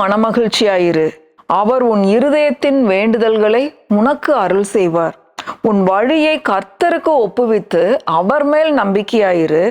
மனமகிழ்ச்சியாயிரு. அவர் உன் இருதயத்தின் வேண்டுதல்களை உனக்கு அருள் செய்வார். உன் வழியை கர்த்தருக்கு ஒப்புவித்து அவர் மேல் நம்பிக்கையாயிரு.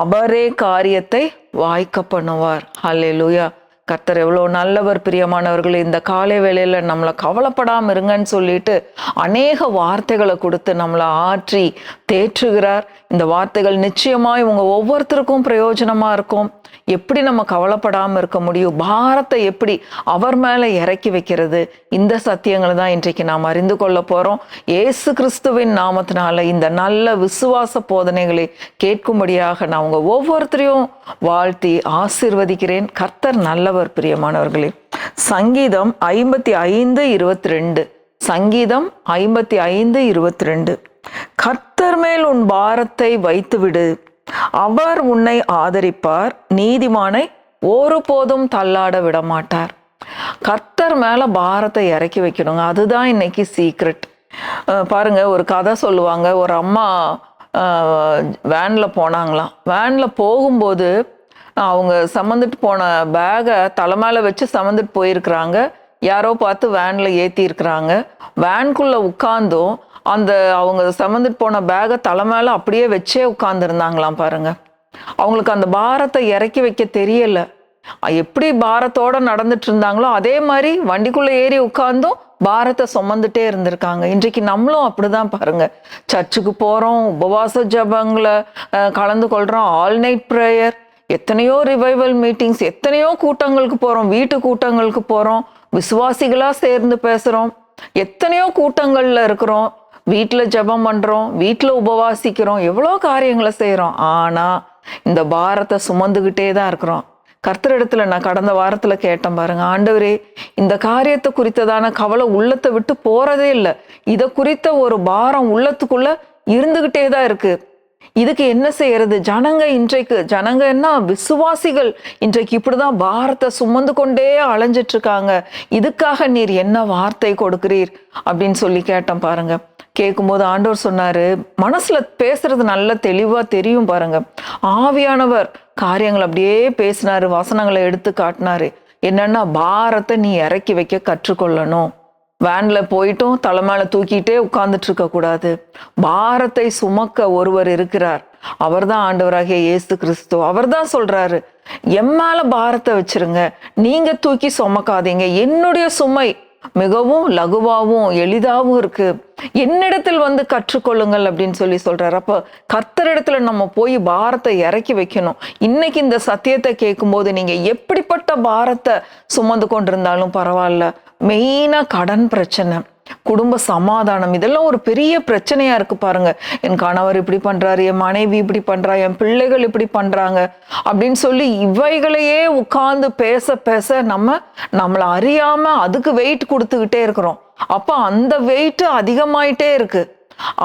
அவரே காரியத்தை வாய்க்க பண்ணுவார். ஹalleluya கர்த்தர் எவ்வளோ நல்லவர் பிரியமானவர்கள் இந்த காலை வேளையில் நம்மளை கவலைப்படாமல் இருங்கன்னு சொல்லிட்டு அநேக வார்த்தைகளை கொடுத்து நம்மளை ஆற்றி தேற்றுகிறார். இந்த வார்த்தைகள் நிச்சயமாய் உங்க ஒவ்வொருத்தருக்கும் பிரயோஜனமாக இருக்கும். எப்படி நம்ம கவலைப்படாமல் இருக்க முடியும்? பாரத்தை எப்படி அவர் மேலே இறக்கி வைக்கிறது? இந்த சத்தியங்களை தான் இன்றைக்கு நாம் அறிந்து கொள்ள போகிறோம் ஏசு கிறிஸ்துவின் நாமத்தினால இந்த நல்ல விசுவாச போதனைகளை கேட்கும்படியாக நான் உங்கள் ஒவ்வொருத்தரையும் வாழ்த்தி ஆசிர்வதிக்கிறேன். கர்த்தர் நல்லவர் பிரியமானவர்களே. சங்கீதம் ஐம்பத்தி ஐந்து இருபத்தி ரெண்டு. சங்கீதம் ஐம்பத்தி ஐந்து இருபத்தி ரெண்டு. கர்த்தர் மேல் உன் பாரத்தை வைத்துவிடு. அவர் உன்னை ஆதரிப்பார். நீதிமானை ஒருபோதும் தள்ளாட விட மாட்டார் கர்த்தர் மேல பாரத்தை இறக்கி வைக்கணுங்க. அதுதான் இன்னைக்கு சீக்ரெட் பாருங்க ஒரு கதை சொல்லுவாங்க. ஒரு அம்மா வேன்ல போனாங்களாம் வேன்ல போகும்போது அவங்க சம்மந்துட்டு போன பேகை தலை மேலே வச்சு சம்மந்துட்டு போயிருக்கிறாங்க. யாரோ பார்த்து வேனில் ஏத்தி இருக்கிறாங்க உட்காந்தும் அந்த அவங்க சம்மந்துட்டு போன பேகை தலை மேலே அப்படியே வச்சே உட்காந்துருந்தாங்களாம் பாருங்க. அவங்களுக்கு அந்த பாரத்தை இறக்கி வைக்க தெரியல. எப்படி பாரத்தோட நடந்துட்டு இருந்தாங்களோ அதே மாதிரி வண்டிக்குள்ளே ஏறி உட்காந்தும் பாரத்தை சுமந்துட்டே இருந்திருக்காங்க. இன்றைக்கு நம்மளும் அப்படிதான் பாருங்க. சர்ச்சுக்கு போகிறோம் உபவாச ஜபங்களை கலந்து கொள்கிறோம் ஆல் நைட் ப்ரேயர் எத்தனையோ ரிவைவல் மீட்டிங்ஸ் எத்தனையோ கூட்டங்களுக்கு போகிறோம் வீட்டு கூட்டங்களுக்கு போகிறோம் விசுவாசிகளாக சேர்ந்து பேசுகிறோம் எத்தனையோ கூட்டங்களில் இருக்கிறோம். வீட்டில் ஜெபம் பண்ணுறோம் வீட்டில் உபவாசிக்கிறோம் எவ்வளோ காரியங்களை செய்கிறோம் ஆனால் இந்த பாரத்தை சுமந்துக்கிட்டே தான் இருக்கிறோம். கர்த்தரிடத்துல நான் கடந்த வாரத்தில் கேட்டேன் பாருங்க ஆண்டவரே இந்த காரியத்தை குறித்ததான கவலை உள்ளத்தை விட்டு போகிறதே இல்லை. இதை குறித்த ஒரு பாரம் உள்ளத்துக்குள்ளே இருந்துக்கிட்டே தான் இருக்குது இதுக்கு என்ன செய்யறது? ஜனங்க இன்றைக்கு ஜனங்க என்ன? விசுவாசிகள் இன்றைக்கு இப்படிதான் பாரத்தை சுமந்து கொண்டே அலைஞ்சிட்டு இருக்காங்க இதுக்காக நீர் என்ன வார்த்தை கொடுக்கிறீர்? அப்படின்னு சொல்லி கேட்டேன் பாருங்க. கேட்கும்போது ஆண்டவர் சொன்னாரு மனசுல பேசுறது நல்ல தெளிவா தெரியும் பாருங்க. ஆவியானவர் காரியங்கள் அப்படியே பேசினாரு வசனங்களை எடுத்து காட்டினாரு. என்னன்னா பாரத்தை நீ இறக்கி வைக்க கற்றுக்கொள்ளணும். வேனில் போயிட்டும் தலை மேலே தூக்கிட்டே உட்கார்ந்துட்டு இருக்கக்கூடாது பாரத்தை சுமக்க ஒருவர் இருக்கிறார். அவர் தான் ஆண்டவராகிய இயேசு கிறிஸ்து. அவர்தான் சொல்றாரு என் மேல பாரத்தை வச்சிருங்க. நீங்க தூக்கி சுமக்காதீங்க. என்னுடைய சுமை மிகவும் லகுவாகவும் எளிதாகவும் இருக்கு. என்னிடத்தில் வந்து கற்றுக்கொள்ளுங்கள் அப்படின்னு சொல்லி சொல்றாரு. அப்போ கர்த்தரிடத்துல நம்ம போய் பாரத்தை இறக்கி வைக்கணும். இன்னைக்கு இந்த சத்தியத்தை கேட்கும்போது நீங்க எப்படிப்பட்ட பாரத்தை சுமந்து கொண்டிருந்தாலும் பரவாயில்ல. மெயினாக கடன் பிரச்சனை குடும்ப சமாதானம் இதெல்லாம் ஒரு பெரிய பிரச்சனையா இருக்கு பாருங்க. என் கணவர் இப்படி பண்றாரு என் மனைவி இப்படி பண்றா என் பிள்ளைகள் இப்படி பண்றாங்க அப்படின்னு சொல்லி இவைகளையே உட்கார்ந்து பேச பேச நம்ம நம்மளை அறியாம அதுக்கு வெயிட் கொடுத்துக்கிட்டே இருக்கிறோம். அப்போ அந்த வெயிட் அதிகமாயிட்டே இருக்கு.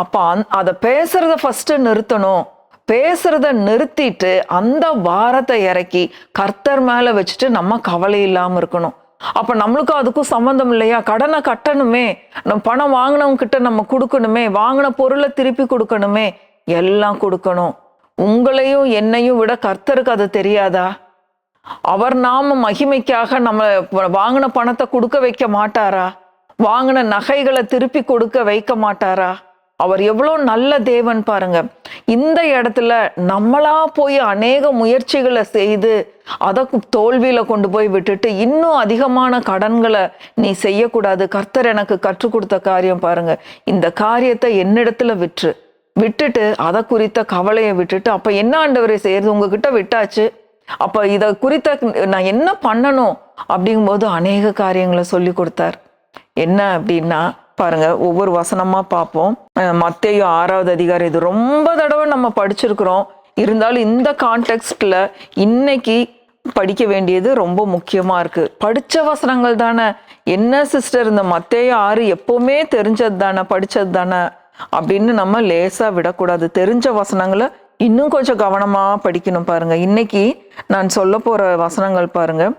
அப்போ அந் அதை பேசுறத ஃபஸ்ட்டு நிறுத்தணும். பேசுறத நிறுத்திட்டு அந்த வாரத்தை இறக்கி கர்த்தர் மேலே வச்சுட்டு நம்ம கவலை இல்லாமல் இருக்கணும். அப்போ நம்மளுக்கும் அதுக்கும் சம்மந்தம் இல்லையா? கடனை கட்டணுமே. நம்ம பணம் வாங்கினவங்க கிட்ட நம்ம கொடுக்கணுமே. வாங்கின பொருளை திருப்பி கொடுக்கணுமே. எல்லாம் கொடுக்கணும். உங்களையும் என்னையும் விட கர்த்தருக்கு அது தெரியாதா? அவர் நாம மகிமைக்காக நம்ம வாங்கின பணத்தை கொடுக்க வைக்க மாட்டாரா? வாங்கின நகைகளை திருப்பி கொடுக்க வைக்க மாட்டாரா? அவர் எவ்வளோ நல்ல தேவன் பாருங்க. இந்த இடத்துல நம்மளா போய் அநேக முயற்சிகளை செய்து அதை தோல்வியில கொண்டு போய் விட்டுட்டு இன்னும் அதிகமான கடன்களை நீ செய்யக்கூடாது. கர்த்தர் எனக்கு கற்றுக் கொடுத்த காரியம் பாருங்க. இந்த காரியத்தை என்னிடத்துல விற்று விட்டுட்டு அதை குறித்த கவலையை விட்டுட்டு அப்ப என்ன ஆண்டவரை செய்யறது உங்ககிட்ட விட்டாச்சு. அப்ப இதை குறித்த நான் என்ன பண்ணணும்? அப்படிங்கும்போது அநேக காரியங்களை சொல்லி கொடுத்தார். என்ன அப்படின்னா பாருங்க ஒவ்வொரு வசனமா பார்ப்போம். மத்தையும் ஆறாவது அதிகாரம் இது ரொம்ப தடவை நம்ம படிச்சிருக்கிறோம். இருந்தாலும் இந்த கான்டெக்ட்ல இன்னைக்கு படிக்க வேண்டியது ரொம்ப முக்கியமா இருக்கு. படிச்ச வசனங்கள் தானே. என்ன சிஸ்டர் இந்த மத்தைய ஆறு எப்பவுமே தெரிஞ்சது தானே படிச்சது தானே? அப்படின்னு நம்ம லேசா விடக்கூடாது. தெரிஞ்ச வசனங்களை இன்னும் கொஞ்சம் கவனமா படிக்கணும் பாருங்க. இன்னைக்கு நான் சொல்ல போற வசனங்கள் பாருங்க.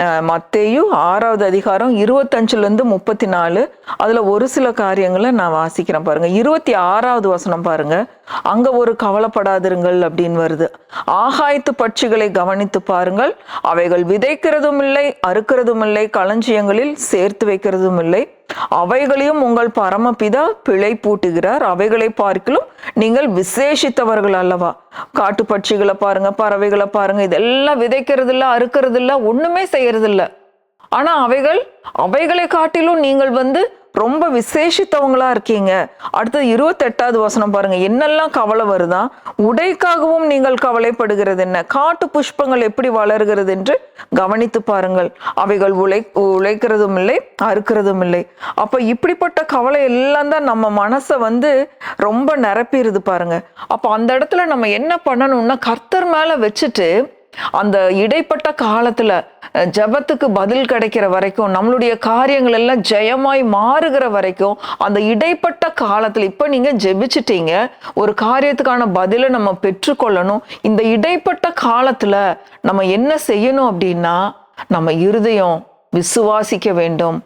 மத்தேயு ஆறாவது அதிகாரம் இருபத்தஞ்சுலேருந்து முப்பத்தி நாலு அதில் ஒரு சில காரியங்களை நான் வாசிக்கிறேன் பாருங்கள் இருபத்தி ஆறாவது வசனம் பாருங்க. அங்கே ஒரு கவலைப்படாதிருங்கள் அப்படின்னு வருது. ஆகாயத்து பட்சிகளை கவனித்து பாருங்கள். அவைகள் விதைக்கிறதும் இல்லை அறுக்கிறதும் இல்லை களஞ்சியங்களில் சேர்த்து வைக்கிறதும் இல்லை. அவைகளையும் உங்கள் பரமபிதா பிழை பூட்டுகிறார். அவைகளை பார்க்கிலும் நீங்கள் விசேஷித்தவர்கள் அல்லவா? காட்டு பட்சிகளை பாருங்க பறவைகளை பாருங்க இதெல்லாம் விதைக்கிறது இல்லை அறுக்கிறது இல்லை ஒண்ணுமே செய்யறது ஆனா அவைகள் அவைகளை காட்டிலும் நீங்கள் வந்து ரொம்ப விசேஷித்தவங்களா இருக்கீங்க. அடுத்தது இருபத்தெட்டாவது வசனம் பாருங்க. என்னெல்லாம் கவலை வருதா? உடைக்காகவும் நீங்கள் கவலைப்படுகிறது என்ன? காட்டு புஷ்பங்கள் எப்படி வளர்கிறது என்று கவனித்து பாருங்கள். அவைகள் உழை உழைக்கிறதும் இல்லை அறுக்கிறதும் இல்லை. அப்ப இப்படிப்பட்ட கவலை எல்லாம் தான் நம்ம மனசை வந்து ரொம்ப நிரப்பிடுது பாருங்க. அப்ப அந்த இடத்துல நம்ம என்ன பண்ணணும்னா கர்த்தர் மேல வச்சுட்டு அந்த இடைப்பட்ட காலத்துல ஜபத்துக்கு ஜெபத்துக்கு பதில் கிடைக்கிற வரைக்கும் நம்மளுடைய காரியங்கள் எல்லாம் ஜெயமாய் மாறுகிற வரைக்கும் அந்த இடைப்பட்ட காலத்துல இப்ப நீங்க ஜெபிச்சிட்டீங்க ஒரு காரியத்துக்கான பதிலை நம்ம பெற்றுக்கொள்ளணும். இந்த இடைப்பட்ட காலத்துல நம்ம என்ன செய்யணும் அப்படின்னா நம்ம இருதயம் விசுவாசிக்க வேண்டும்.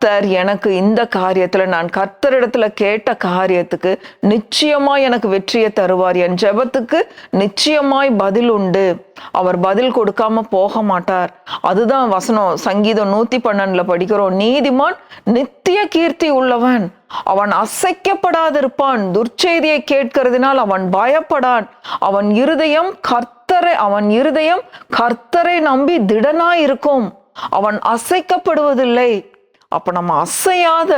கர்த்தர் எனக்கு இந்த காரியத்துல நான் கர்த்தரிடத்துல கேட்ட காரியத்துக்கு நிச்சயமாய் எனக்கு வெற்றியை தருவார். என் ஜெபத்துக்கு நிச்சயமாய் பதில் உண்டு. அவர் பதில் கொடுக்காம போக மாட்டார். அதுதான் வசனம். சங்கீதம் நூத்தி பன்னெண்டுல படிக்கிறோம். நீதிமான் நித்திய கீர்த்தி உள்ளவன். அவன் அசைக்கப்படாதிருப்பான். துர்ச்செய்தியை கேட்கிறதுனால் அவன் பயப்படான். அவன் இருதயம் கர்த்தரை அவன் இருதயம் கர்த்தரை நம்பி திடனாய் இருக்கும் அவன் அசைக்கப்படுவதில்லை. அப்போ நம்ம அசையாத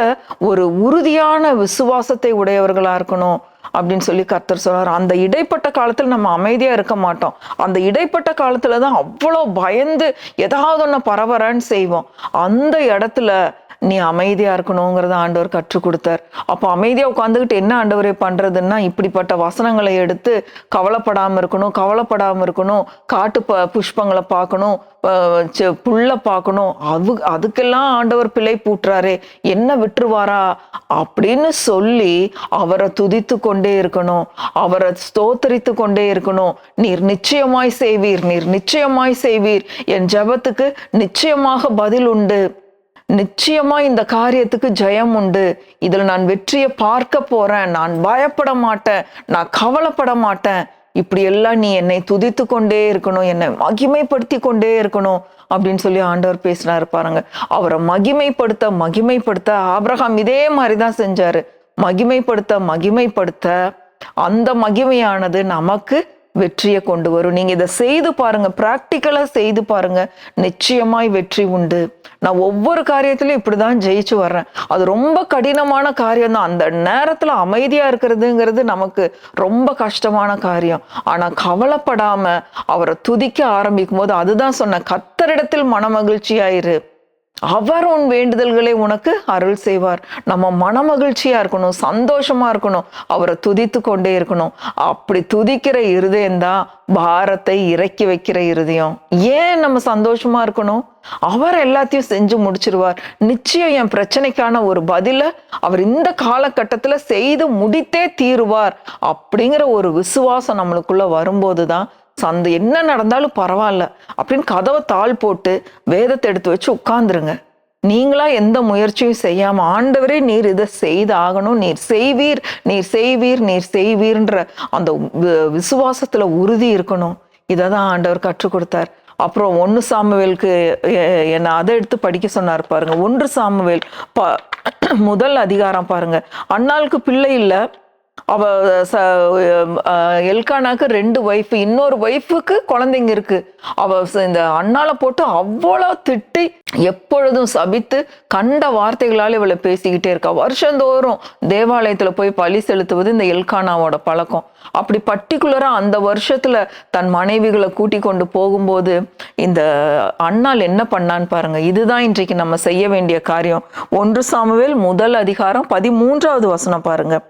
ஒரு உறுதியான விசுவாசத்தை உடையவர்களாக இருக்கணும் அப்படின்னு சொல்லி கர்த்தர் சொல்றாரு. அந்த இடைப்பட்ட காலத்தில் நம்ம அமைதியாக இருக்க மாட்டோம். அந்த இடைப்பட்ட காலத்தில் தான் அவ்வளோ பயந்து ஏதாவது ஒன்று பரவரன்னு செய்வோம். அந்த இடத்துல நீ அமைதியா இருக்கணுங்கிறத ஆண்டவர் கற்றுக் கொடுத்தார். அப்போ அமைதியா உட்காந்துக்கிட்டு என்ன ஆண்டவரே பண்றதுன்னா இப்படிப்பட்ட வசனங்களை எடுத்து கவலைப்படாம இருக்கணும் கவலைப்படாம இருக்கணும் காட்டு ப புஷ்பங்களை பார்க்கணும் அஹ் பார்க்கணும். அது அதுக்கெல்லாம் ஆண்டவர் பிழை பூட்டுறாரே. என்ன விட்டுருவாரா? அப்படின்னு சொல்லி அவரை துதித்து கொண்டே இருக்கணும். அவரை ஸ்தோத்தரித்து கொண்டே இருக்கணும். நீர் நிச்சயமாய் செய்வீர் நீர் நிச்சயமாய் செய்வீர். என் ஜெபத்துக்கு நிச்சயமாக பதில் உண்டு. நிச்சயமா இந்த காரியத்துக்கு ஜெயம் உண்டு. இதில் நான் வெற்றியை பார்க்க போறேன். நான் பயப்பட மாட்டேன். நான் கவலைப்பட மாட்டேன். இப்படி எல்லாம் நீ என்னை துதித்து கொண்டே இருக்கணும். என்னை மகிமைப்படுத்தி கொண்டே இருக்கணும் அப்படின்னு சொல்லி ஆண்டவர் பேசினாரு பாருங்க. அவரை மகிமைப்படுத்த மகிமைப்படுத்த ஆப்ரஹாம் இதே மாதிரிதான் செஞ்சாரு. மகிமைப்படுத்த மகிமைப்படுத்த. அந்த மகிமையானது நமக்கு வெற்றியை கொண்டு வரும். நீங்க இதை செய்து பாருங்க. ப்ராக்டிக்கலா செய்து பாருங்க. நிச்சயமாய் வெற்றி உண்டு. நான் ஒவ்வொரு காரியத்திலும் இப்படிதான் ஜெயிச்சு வர்றேன். அது ரொம்ப கடினமான காரியம் தான் அந்த நேரத்துல அமைதியா இருக்கிறதுங்கிறது நமக்கு ரொம்ப கஷ்டமான காரியம். ஆனா கவலைப்படாம அவரை துதிக்க ஆரம்பிக்கும் போது அதுதான் சொன்ன கத்தரிடத்தில் மனமகிழ்ச்சியாயிரு. அவர் உன் வேண்டுதல்களை உனக்கு அருள் செய்வார். நம்ம மனமகிழ்ச்சியா இருக்கணும் சந்தோஷமா இருக்கணும் அவரை துதித்து கொண்டே இருக்கணும். அப்படி துதிக்கிற இருதயம் தான் பாரத்தை இறக்கி வைக்கிற இருதயம். ஏன் நம்ம சந்தோஷமா இருக்கணும்? அவர் எல்லாத்தையும் செஞ்சு முடிச்சிருவார். நிச்சயம் என் பிரச்சனைக்கான ஒரு பதில அவர் இந்த காலகட்டத்துல செய்து முடித்தே தீருவார். அப்படிங்கிற ஒரு விசுவாசம் நம்மளுக்குள்ள வரும்போது தான் சந்த என்ன நடந்தாலும் பரவாயில்ல. அப்படின்னு கதவை தாள் போட்டு வேதத்தை எடுத்து வச்சு உட்காந்துருங்க நீங்களா எந்த முயற்சியும் செய்யாம ஆண்டவரே நீர் இதை செய்து ஆகணும் நீர் செய்வீர் நீர் செய்வீர் நீர் செய்வீர்ன்ற அந்த வி- விசுவாசத்துல உறுதி இருக்கணும். இதை தான் ஆண்டவர் கற்றுக் கொடுத்தார். அப்புறம் ஒன்று சாமுவேலுக்கு என்னை அதை எடுத்து படிக்க சொன்னார் பாருங்க. ஒன்று சாமுவேல் ப முதல் அதிகாரம் பாருங்க. அண்ணாளுக்கு பிள்ளை இல்லை. அவ ச எல்கானாக்கு ரெண்டு ஒய்ஃப் இன்னொரு ஒய்ஃபுக்கு குழந்தைங்க இருக்கு. அவ இந்த அண்ணால போட்டு அவ்வளோ திட்டி எப்பொழுதும் சபித்து கண்ட வார்த்தைகளால் இவளை பேசிக்கிட்டே இருக்கா. வருஷந்தோறும் தேவாலயத்தில் போய் பழி செலுத்துவது இந்த எல்கானாவோட பழக்கம். அப்படி பர்டிகுலராக அந்த வருஷத்தில் தன் மனைவிகளை கூட்டி கொண்டு போகும்போது இந்த அண்ணால் என்ன பண்ணான்னு பாருங்க. இதுதான் இன்றைக்கு நம்ம செய்ய வேண்டிய காரியம். ஒன்று சாமுவேல் முதல் அதிகாரம் பதிமூன்றாவது வசனம் பாருங்கள்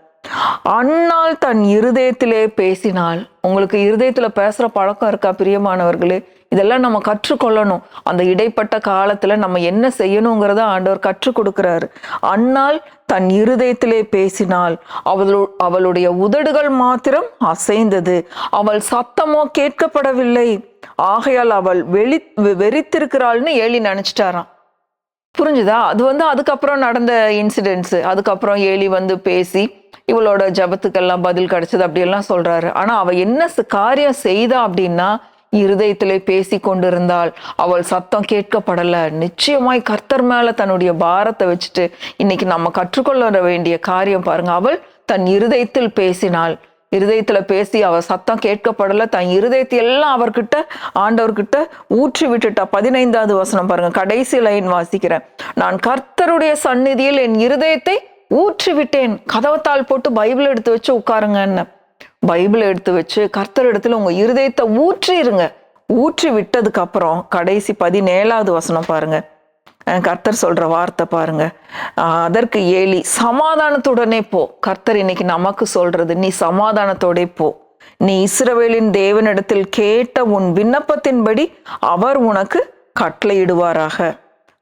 அண்ணால் தன் இருதயத்திலே பேசினால் உங்களுக்கு இருதயத்தில் பேசுகிற பழக்கம் இருக்கா பிரியமானவர்களே? இதெல்லாம் நம்ம கற்றுக்கொள்ளணும். அந்த இடைப்பட்ட காலத்தில் நம்ம என்ன செய்யணுங்கிறத ஆண்டவர் கற்றுக் கொடுக்குறாரு. அண்ணால் தன் இருதயத்திலே பேசினால் அவளு அவளுடைய உதடுகள் மாத்திரம் அசைந்தது. அவள் சத்தமோ கேட்கப்படவில்லை. ஆகையால் அவள் வெளி வெ- வெறித்திருக்கிறாள்னு ஏழி நினைச்சிட்டாராம். புரிஞ்சுதா? அது வந்து அதுக்கப்புறம் நடந்த இன்சிடென்ட்ஸு அதுக்கப்புறம் ஏலி வந்து பேசி இவளோட ஜபத்துக்கெல்லாம் பதில் கிடைச்சது அப்படியெல்லாம் சொல்றாரு. ஆனா அவ என்ன காரியம் செய்தா அப்படின்னா இருதயத்திலே பேசி கொண்டிருந்தாள். அவள் சத்தம் கேட்கப்படல. நிச்சயமாய் கர்த்தர் மேல தன்னுடைய பாரத்தை வச்சுட்டு இன்னைக்கு நம்ம கற்றுக்கொள்ள வேண்டிய காரியம் பாருங்க. அவள் தன் இருதயத்தில் பேசினாள். இருதயத்துல பேசி அவ சத்தம் கேட்கப்படல. தன் இருதயத்தை எல்லாம் அவர்கிட்ட ஆண்டவர்கிட்ட ஊற்றி விட்டுட்டா. பதினைந்தாவது வசனம் பாருங்க. கடைசி லைன் வாசிக்கிறேன். நான் கர்த்தருடைய சந்நிதியில் என் இருதயத்தை ஊற்றி விட்டேன் கதவத்தாள் போட்டு பைபிள் எடுத்து வச்சு உட்காருங்கன்னு. பைபிள் எடுத்து வச்சு கர்த்தர் இடத்துல உங்க இருதயத்தை ஊற்றிருங்க. ஊற்றி விட்டதுக்கு அப்புறம் கடைசி பதினேழாவது வசனம் பாருங்க. கர்த்தர் சொல்ற வார்த்தை பாருங்க. அதற்கு ஏலி சமாதானத்துடனே போ. கர்த்தர் இன்னைக்கு நமக்கு சொல்றது நீ சமாதானத்தோடே போ. நீ இஸ்ரவேலின் தேவனிடத்தில் கேட்ட உன் விண்ணப்பத்தின்படி அவர் உனக்கு கட்டளையிடுவாராக.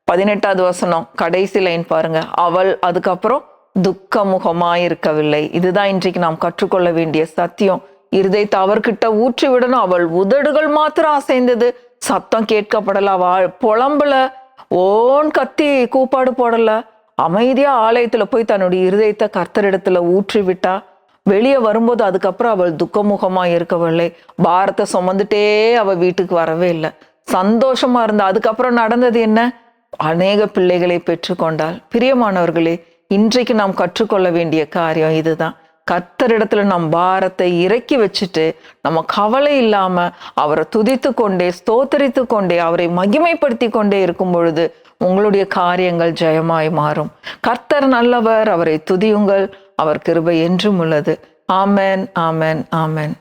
பதினெட்டாவது வசனம் கடைசி லைன் பாருங்க. அவள் அதுக்கப்புறம் துக்கமுகமாயிருக்கவில்லை. இதுதான் இன்றைக்கு நாம் கற்றுக்கொள்ள வேண்டிய சத்தியம். இருதயத்தை அவர்கிட்ட ஊற்றி விடணும் அவள் உதடுகள் மாத்திரம் அசைந்தது. சத்தம் கேட்கப்படல. அவள் புலம்புல. ஓன் கத்தி கூப்பாடு போடல. அமைதியா ஆலயத்துல போய் தன்னுடைய இருதயத்தை கர்த்தரிடத்துல ஊற்றி விட்டா வெளியே வரும்போது அதுக்கப்புறம் அவள் துக்கமுகமா இருக்கவில்லை பாரத்தை சுமந்துட்டே அவ வீட்டுக்கு வரவே இல்லை. சந்தோஷமா இருந்தா. அதுக்கப்புறம் நடந்தது என்ன? அநேக பிள்ளைகளை பெற்றுக்கொண்டாள். பிரியமானவர்களே இன்றைக்கு நாம் கற்றுக்கொள்ள வேண்டிய காரியம் இதுதான். கத்தரிடத்துல நம் பாரத்தை இறக்கி வச்சுட்டு நம்ம கவலை இல்லாம அவரை துதித்து கொண்டே ஸ்தோத்தரித்து கொண்டே அவரை மகிமைப்படுத்தி கொண்டே இருக்கும் பொழுது உங்களுடைய காரியங்கள் ஜெயமாய் மாறும். கர்த்தர் நல்லவர் அவரை துதியுங்கள். அவர் கிருபை என்றும் உள்ளது. ஆமேன் ஆமேன் ஆமேன்.